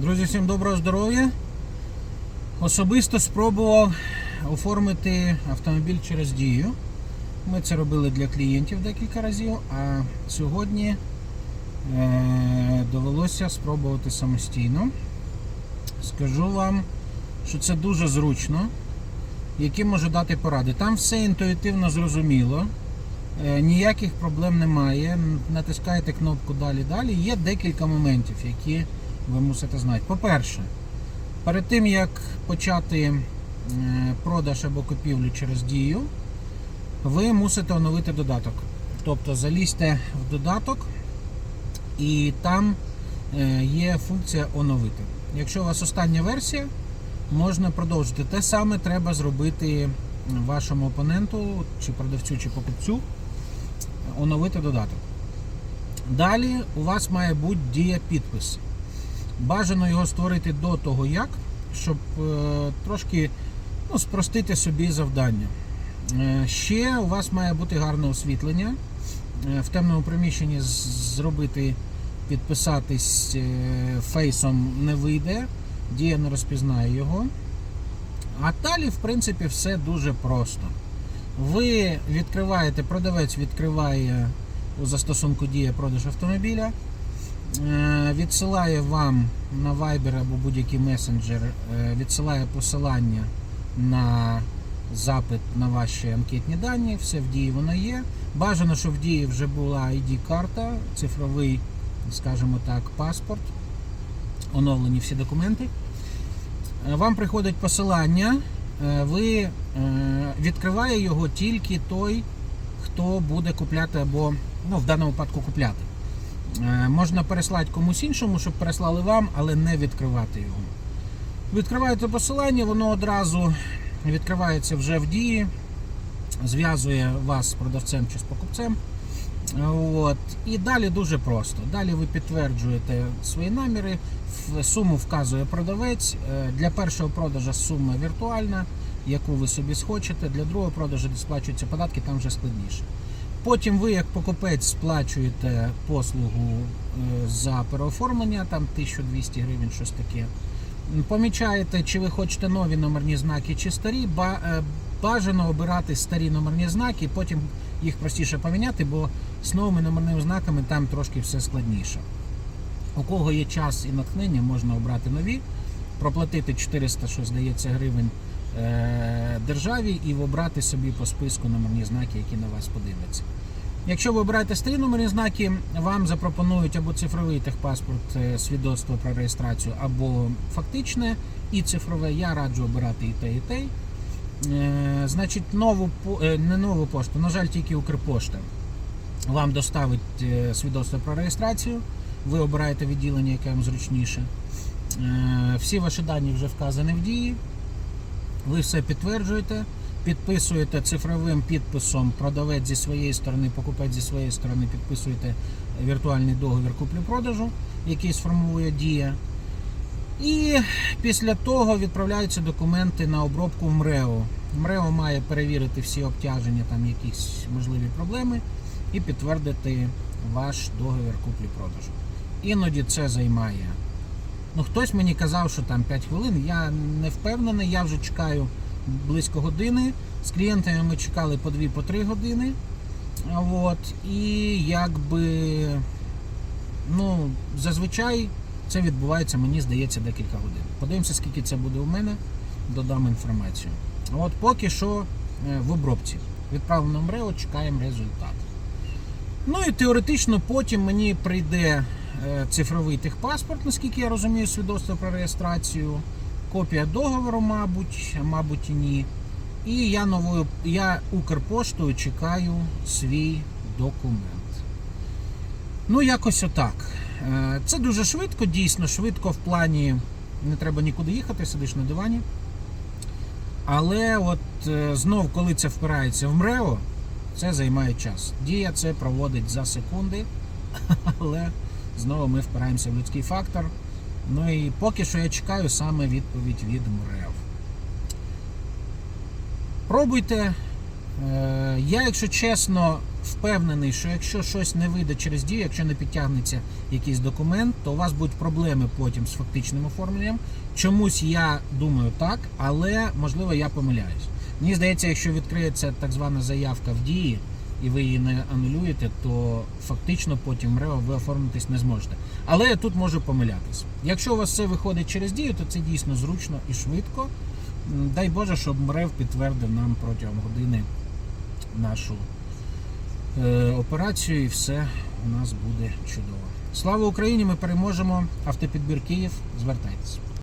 Друзі, всім доброго здоров'я. Особисто спробував оформити автомобіль через дію. Ми це робили для клієнтів декілька разів, а сьогодні е, довелося спробувати самостійно. Скажу вам, що це дуже зручно. Які можу дати поради. Там все інтуїтивно зрозуміло. Е, Ніяких проблем немає. Натискаєте кнопку далі далі. Є декілька моментів, які ви мусите знати. По-перше, перед тим як почати е, продаж або купівлю через дію, ви мусите оновити додаток. Тобто залізьте в додаток і там е, є функція оновити. Якщо у вас остання версія, можна продовжити. Те саме треба зробити вашому опоненту, чи продавцю, чи покупцю, оновити додаток. Далі у вас має бути дія підпис. Бажано його створити до того, як, щоб е, трошки ну, спростити собі завдання. Е, ще у вас має бути гарне освітлення. Е, в темному приміщенні зробити, підписатись фейсом не вийде, дія не розпізнає його. А далі, в принципі, все дуже просто. Ви відкриваєте, продавець відкриває у застосунку Дія продаж автомобіля, відсилає вам на Viber або будь-який месенджер, е, відсилає посилання на запит на ваші анкетні дані, все в дії воно є. Бажано, щоб в дії вже була ID-карта, цифровий, скажімо так, паспорт, оновлені всі документи. Е, Вам приходить посилання, е, ви е, відкриває його тільки той, хто буде купляти або ну, в даному випадку купляти. Е, Можна переслати комусь іншому, щоб переслали вам, але не відкривати його. Відкриваєте посилання, воно одразу відкривається вже в дії, зв'язує вас з продавцем чи з покупцем. От. І далі дуже просто. Далі ви підтверджуєте свої наміри, суму вказує продавець. Е, Для першого продажу сума віртуальна, яку ви собі схочете. Для другого продажу, сплачуються податки, там вже складніше. Потім ви, як покупець, сплачуєте послугу е, за переоформлення, там 1200 гривень, щось таке. Помічаєте, чи ви хочете нові номерні знаки, чи старі. Е, Бажано обирати старі номерні знаки, потім їх простіше поміняти, бо з новими номерними знаками там трошки все складніше. У кого є час і натхнення, можна обрати нові, проплатити 400, що здається, гривень державі і обрати собі по списку номерні знаки, які на вас подивляться. Якщо ви обираєте старі номерні знаки, вам запропонують або цифровий техпаспорт, е, свідоцтво про реєстрацію, або фактичне і цифрове. Я раджу обирати і те, і те. Е, Значить, нову е, не нову пошту, на жаль, тільки Укрпошта вам доставить е, свідоцтво про реєстрацію. Ви обираєте відділення, яке вам зручніше. Е, Всі ваші дані вже вказані в дії. Ви все підтверджуєте, підписуєте цифровим підписом продавець зі своєї сторони, покупець зі своєї сторони, підписуєте віртуальний договір куплі-продажу, який сформує дія. І після того відправляються документи на обробку в МРЕО. МРЕО має перевірити всі обтяження, там якісь можливі проблеми, і підтвердити ваш договір куплі-продажу. Іноді це займає. Ну, хтось мені казав, що там 5 хвилин. Я не впевнений, я вже чекаю близько години. З клієнтами ми чекали по 2 по 3 години. От, і якби ну, зазвичай це відбувається, мені здається, декілька годин. Подивимося, скільки це буде у мене, додам інформацію. От поки що е, в обробці. Відправлено МРЕО, чекаємо результат. Ну і теоретично потім мені прийде цифровий техпаспорт, наскільки я розумію, свідоцтво про реєстрацію, копія договору, мабуть, мабуть і ні. І я новою я Укрпоштою чекаю свій документ. Ну, якось отак. Е, Це дуже швидко, дійсно швидко в плані не треба нікуди їхати, сидиш на дивані. Але от е, знов, коли це впирається в МРЕО, це займає час. Дія це проводить за секунди, але знову ми впираємося в людський фактор. Ну і поки що я чекаю саме відповідь від МРЕО. Пробуйте. Е, Я, якщо чесно, впевнений, що якщо щось не вийде через дію, якщо не підтягнеться якийсь документ, то у вас будуть проблеми потім з фактичним оформленням. Чомусь я думаю так, але можливо я помиляюсь. Мені здається, якщо відкриється так звана заявка в дії і ви її не анулюєте, то фактично потім РЕО ви оформитись не зможете. Але я тут можу помилятись. Якщо у вас все виходить через дію, то це дійсно зручно і швидко. Дай Боже, щоб МРЕВ підтвердив нам протягом години нашу е, операцію, і все у нас буде чудово. Слава Україні! Ми переможемо. Автопідбір Київ. Звертайтеся.